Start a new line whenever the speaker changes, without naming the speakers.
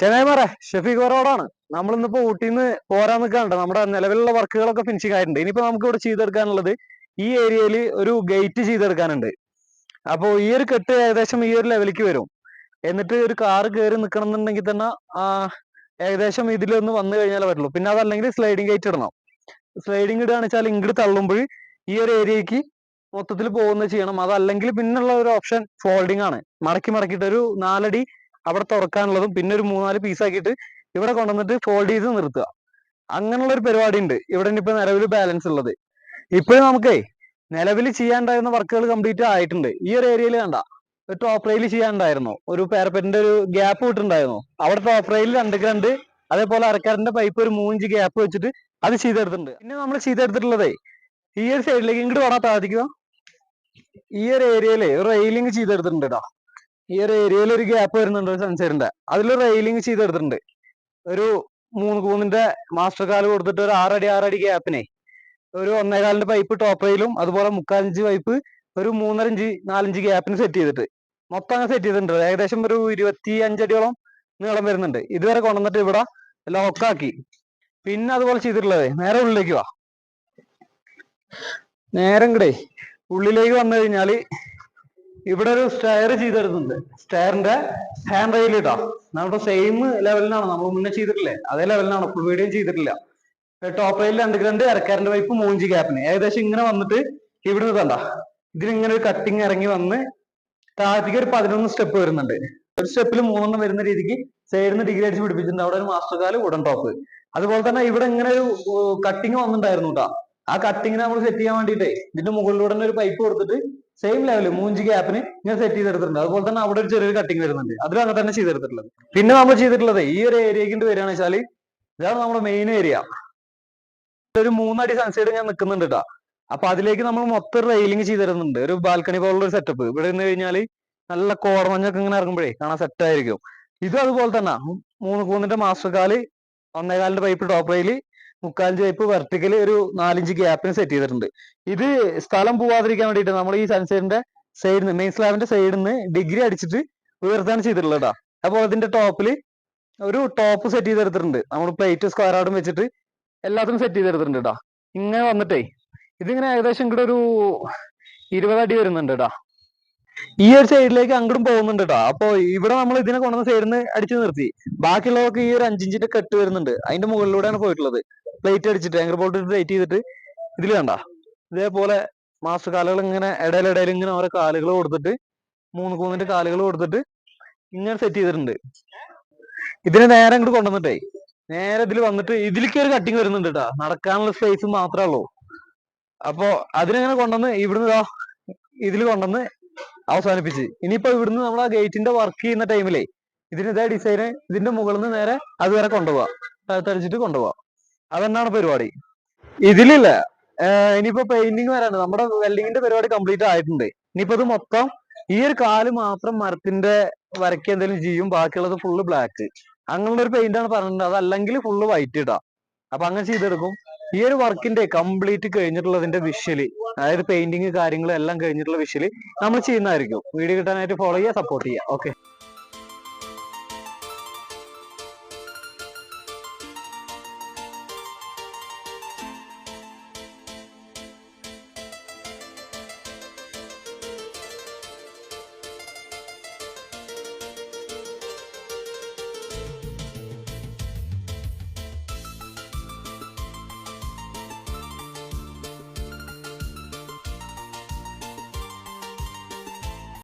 ചെങ്ങായിമാരെ ഷെഫീഖ് റോഡാണ് നമ്മൾ ഇന്നിപ്പോ ഊട്ടിന്ന് പോരാൻ നിൽക്കാണ്ട് നമ്മുടെ നിലവിലുള്ള വർക്കുകളൊക്കെ ഫിനിഷിംഗ് ആയിട്ടുണ്ട്. ഇനിയിപ്പോ നമുക്ക് ഇവിടെ ചെയ്തെടുക്കാനുള്ളത് ഈ ഏരിയയിൽ ഒരു ഗേറ്റ് ചെയ്തെടുക്കാനുണ്ട്. അപ്പോൾ ഈ ഒരു കെട്ട് ഏകദേശം ഈ ഒരു ലെവലിലേക്ക് വരും. എന്നിട്ട് ഒരു കാറ് കയറി നിൽക്കണം എന്നുണ്ടെങ്കിൽ തന്നെ ഏകദേശം ഇതിലൊന്ന് വന്നു കഴിഞ്ഞാലേ പറ്റുള്ളൂ. പിന്നെ അതല്ലെങ്കിൽ സ്ലൈഡിങ് ഗേറ്റ് ഇടണം. സ്ലൈഡിങ് ഇടുകയാണെന്ന് വെച്ചാൽ ഇങ്ങോട്ട് തള്ളുമ്പോൾ ഈ ഒരു ഏരിയക്ക് മൊത്തത്തിൽ പോകുന്നത് ചെയ്യണം. അതല്ലെങ്കിൽ പിന്നുള്ള ഒരു ഓപ്ഷൻ ഫോൾഡിംഗ് ആണ്. മടക്കി മടക്കിയിട്ട് ഒരു നാലടി അവിടെ തുറക്കാനുള്ളതും പിന്നെ ഒരു മൂന്നാൽ പീസ് ആക്കിയിട്ട് ഇവിടെ കൊണ്ടുവന്നിട്ട് ഫോൾഡ് ചെയ്ത് നിർത്തുക. അങ്ങനെയുള്ള ഒരു പരിപാടി ഉണ്ട് ഇവിടെ ഇപ്പോൾ നിലവിൽ ബാലൻസ് ഉള്ളത്. ഇപ്പോഴും നമുക്കേ നിലവിൽ ചെയ്യാണ്ടായിരുന്ന വർക്കുകൾ കംപ്ലീറ്റ് ആയിട്ടുണ്ട്. ഈ ഒരു ഏരിയയിൽ കണ്ട ഒരു ടോപ്പ് റെയിൽ ചെയ്യാണ്ടായിരുന്നു ഒരു പാരപ്പറ്റിന്റെ ഒരു ഗ്യാപ്പ് വിട്ടുണ്ടായിരുന്നു അവിടെ ടോപ്പ് റെയിൽ രണ്ട് ഗ്രണ്ട് അതേപോലെ അരക്കാരന്റെ പൈപ്പ് ഒരു മൂഞ്ച് ഗ്യാപ്പ് വെച്ചിട്ട് അത് ചെയ്തെടുത്തിട്ടുണ്ട്. പിന്നെ നമ്മൾ ചെയ്തെടുത്തിട്ടുള്ളതേ ഈ ഒരു സൈഡിലേക്ക് ഇങ്ങോട്ട് വേണം സാധിക്കുക ഈ ഒരു ഏരിയയിലെ റെയിലിംഗ് ചെയ്തെടുത്തിട്ടുണ്ട് കേട്ടോ ഈ ഒരു ഏരിയയിൽ ഒരു ഗ്യാപ്പ് വരുന്നുണ്ട് സെൻസറിന്റെ അതിൽ റെയിലിംഗ് ചെയ്തെടുത്തിട്ടുണ്ട്. ഒരു മൂന്ന് കൂന്നിന്റെ മാസ്റ്റർ കാൽ കൊടുത്തിട്ട് ഒരു ആറടി ആറടി ഗ്യാപ്പിനെ ഒരു ഒന്നേകാലിന്റെ പൈപ്പ് ടോപ്പ് റെയിലും അതുപോലെ മുക്കാലിഞ്ച് പൈപ്പ് ഒരു മൂന്നര ഇഞ്ച് നാലഞ്ച് ഗ്യാപ്പിന് സെറ്റ് ചെയ്തിട്ട്. മൊത്തം അങ്ങനെ സെറ്റ് ചെയ്തിട്ടുണ്ട്. ഏകദേശം ഒരു ഇരുപത്തി അഞ്ചടിയോളം നീളം വരുന്നുണ്ട്. ഇതുവരെ കൊണ്ടുവന്നിട്ട് ഇവിടെ ലോക്കാക്കി പിന്നെ അതുപോലെ ചെയ്തിട്ടുള്ളത്. നേരെ ഉള്ളിലേക്ക് വാ. നേരം കൂടെ ഉള്ളിലേക്ക് വന്നു കഴിഞ്ഞാൽ ഇവിടെ ഒരു സ്റ്റയർ ചെയ്തെടുക്കുന്നുണ്ട് സ്റ്റയറിന്റെ ഹാൻഡ് റെയിൽ ഇടാം. നമ്മുടെ സെയിം ലെവലിനാണ് നമ്മൾ മുന്നേ ചെയ്തിട്ടില്ലേ? അതേ ലെവലിനാണ് വീഡിയോ ചെയ്തിട്ടില്ല. ടോപ്പ് റെയിൽ രണ്ട് ഗ്രണ്ട് ഇറക്കാരന്റെ വൈപ്പ് മൂഞ്ചി ഗ്യാപ്പിന് ഏകദേശം ഇങ്ങനെ വന്നിട്ട് ഇവിടുന്ന് തണ്ട ഇതിലിങ്ങനെ ഒരു കട്ടിങ് ഇറങ്ങി വന്ന് താഴത്തേക്ക് ഒരു പതിനൊന്ന് സ്റ്റെപ്പ് വരുന്നുണ്ട്. ഒരു സ്റ്റെപ്പിൽ മൂന്നെണ്ണം വരുന്ന രീതിക്ക് സൈഡിൽ നിന്ന് ഡിഗ്രി അടിച്ച് പിടിപ്പിച്ചിട്ടുണ്ട്. അവിടെ ഒരു മാസ്റ്റർ കാൽ ഉടൻ ടോപ്പ് അതുപോലെ തന്നെ ഇവിടെ ഇങ്ങനെ ഒരു കട്ടിങ് വന്നിട്ടുണ്ടായിരുന്നു കേട്ടോ. ആ കട്ടിങ്ങിനെ നമ്മൾ സെറ്റ് ചെയ്യാൻ വേണ്ടിയിട്ടേ ഇതിന്റെ മുകളിലൂടെ ഒരു പൈപ്പ് കൊടുത്തിട്ട് സെയിം ലെവൽ മൂഞ്ചി ഗ്യാപ്പിന് ഞാൻ സെറ്റ് ചെയ്തെടുത്തിട്ടുണ്ട്. അതുപോലെ തന്നെ അവിടെ ഒരു ചെറിയൊരു കട്ടിങ് വരുന്നുണ്ട്. അതിലും അങ്ങനെ തന്നെ ചെയ്തെടുത്തിട്ടുള്ളത്. പിന്നെ നമ്മൾ ചെയ്തിട്ടുള്ളത് ഈ ഒരു ഏരിയക്ക് വരികയാണെന്ന് വെച്ചാൽ ഇതാണ് നമ്മുടെ മെയിൻ ഏരിയ ഒരു മൂന്നടി സൺസൈഡ് ഞാൻ നിൽക്കുന്നുണ്ട് കേട്ടോ അപ്പൊ അതിലേക്ക് നമ്മൾ മൊത്തം റെയിലിംഗ് ചെയ്തിരുന്നുണ്ട് ഒരു ബാൽക്കണി പോലുള്ള ഒരു സെറ്റപ്പ് ഇവിടെ നിന്ന് കഴിഞ്ഞാൽ നല്ല കോടമഞ്ഞൊക്കെ ഇങ്ങനെ ഇറങ്ങുമ്പോഴേ കാണാൻ സെറ്റ് ആയിരിക്കും. ഇതും അതുപോലെ തന്നെ. മൂന്ന് കൂന്നിന്റെ മാസ്റ്റർ കാൽ ഒന്നേകാലിന്റെ പൈപ്പ് ടോപ്പ് റെയിൽ മുക്കാലിഞ്ച് പൈപ്പ് വെർട്ടിക്കൽ ഒരു നാലിഞ്ച് ഗ്യാപ്പിന് സെറ്റ് ചെയ്തിട്ടുണ്ട്. ഇത് സ്ഥലം പോവാതിരിക്കാൻ വേണ്ടിയിട്ട് നമ്മൾ ഈ സൺസൈഡിന്റെ സൈഡിൽ നിന്ന് മെയിൻ സ്ലാബിന്റെ സൈഡിൽ നിന്ന് ഡിഗ്രി അടിച്ചിട്ട് ഉയർത്താണ് ചെയ്തിട്ടുള്ളത് അപ്പോൾ അതിന്റെ ടോപ്പിൽ ഒരു ടോപ്പ് സെറ്റ് ചെയ്തെടുത്തിട്ടുണ്ട്. നമ്മൾ പ്ലേറ്റ് സ്ക്വയർ ആടും വെച്ചിട്ട് എല്ലാത്തിനും സെറ്റ് ചെയ്തെടുത്തിട്ടുണ്ട് കേട്ടോ ഇങ്ങനെ വന്നിട്ടേ ഇതിങ്ങനെ ഏകദേശം ഇങ്ങോട്ട് ഒരു ഇരുപത് അടി വരുന്നുണ്ട് കേട്ടോ ഈ ഒരു സൈഡിലേക്ക് അങ്ങോട്ടും പോകുന്നുണ്ട് കേട്ടോ അപ്പോ ഇവിടെ നമ്മൾ ഇതിനെ കൊണ്ടുവന്ന സൈഡിൽ നിന്ന് അടിച്ചു നിർത്തി. ബാക്കിയുള്ളവർക്ക് ഈ ഒരു അഞ്ചിഞ്ചിന്റെ കെട്ട് വരുന്നുണ്ട്. അതിന്റെ മുകളിലൂടെയാണ് പോയിട്ടുള്ളത്. പ്ലേറ്റ് അടിച്ചിട്ട് ആങ്കർ ബോൾട്ട് പ്ലേറ്റ് ചെയ്തിട്ട് ഇതിൽ കണ്ട. ഇതേപോലെ മാസ്റ്റർ കാലുകൾ ഇങ്ങനെ ഇടയിലിടയിൽ ഇങ്ങനെ ഓരോ കാലുകൾ കൊടുത്തിട്ട് മൂന്ന് കൂന്നിന്റെ കാലുകൾ കൊടുത്തിട്ട് ഇങ്ങനെ സെറ്റ് ചെയ്തിട്ടുണ്ട്. ഇതിനെ നേരെ ഇങ്ങോട്ട് കൊണ്ടുവന്നിട്ടേ നേരെ ഇതിൽ വന്നിട്ട് ഇതിലേക്ക് ഒരു കട്ടിങ് വരുന്നുണ്ട് കേട്ടോ നടക്കാനുള്ള സ്പേസ് മാത്രമേ ഉള്ളൂ. അപ്പോ അതിനെങ്ങനെ കൊണ്ടുവന്ന് ഇവിടുന്ന് ഇതാ ഇതിൽ കൊണ്ടുവന്ന് അവസാനിപ്പിച്ച്. ഇനിയിപ്പോ ഇവിടുന്ന് നമ്മൾ ആ ഗേറ്റിന്റെ വർക്ക് ചെയ്യുന്ന ടൈമിലേ ഇതിന് ഇതേ ഡിസൈന് ഇതിന്റെ മുകളിൽ നിന്ന് നേരെ അതുവരെ കൊണ്ടുപോവാ. താഴ്ത്തടിച്ചിട്ട് കൊണ്ടുപോവാ. അതെന്നാണ് പരിപാടി? ഇതിലില്ല. ഇനിയിപ്പോ പെയിന്റിങ് വരാണ് നമ്മുടെ വെൽഡിങ്ങിന്റെ പരിപാടി കംപ്ലീറ്റ് ആയിട്ടുണ്ട്. ഇനിയിപ്പോ ഇത് മൊത്തം ഈ ഒരു കാൽ മാത്രം മരത്തിന്റെ വരയ്ക്ക് എന്തെങ്കിലും ചെയ്യും ബാക്കിയുള്ളത് ഫുള്ള് ബ്ലാക്ക് അങ്ങനെയുള്ള ഒരു പെയിന്റ് ആണ് പറഞ്ഞിട്ടുണ്ട് അതല്ലെങ്കിൽ ഫുള്ള് വൈറ്റ് ഇടാ. അപ്പൊ അങ്ങനെ ചെയ്തെടുക്കും. ഈ ഒരു വർക്കിന്റെ കംപ്ലീറ്റ് കഴിഞ്ഞിട്ടുള്ളതിന്റെ വിഷ്വൽ അതായത് പെയിന്റിങ് കാര്യങ്ങളും എല്ലാം കഴിഞ്ഞിട്ടുള്ള വിഷ്വൽ നമ്മൾ ചെയ്യുന്നതായിരിക്കും. വീഡിയോ കിട്ടാനായിട്ട് ഫോളോ ചെയ്യുക സപ്പോർട്ട് ചെയ്യുക. ഓക്കെ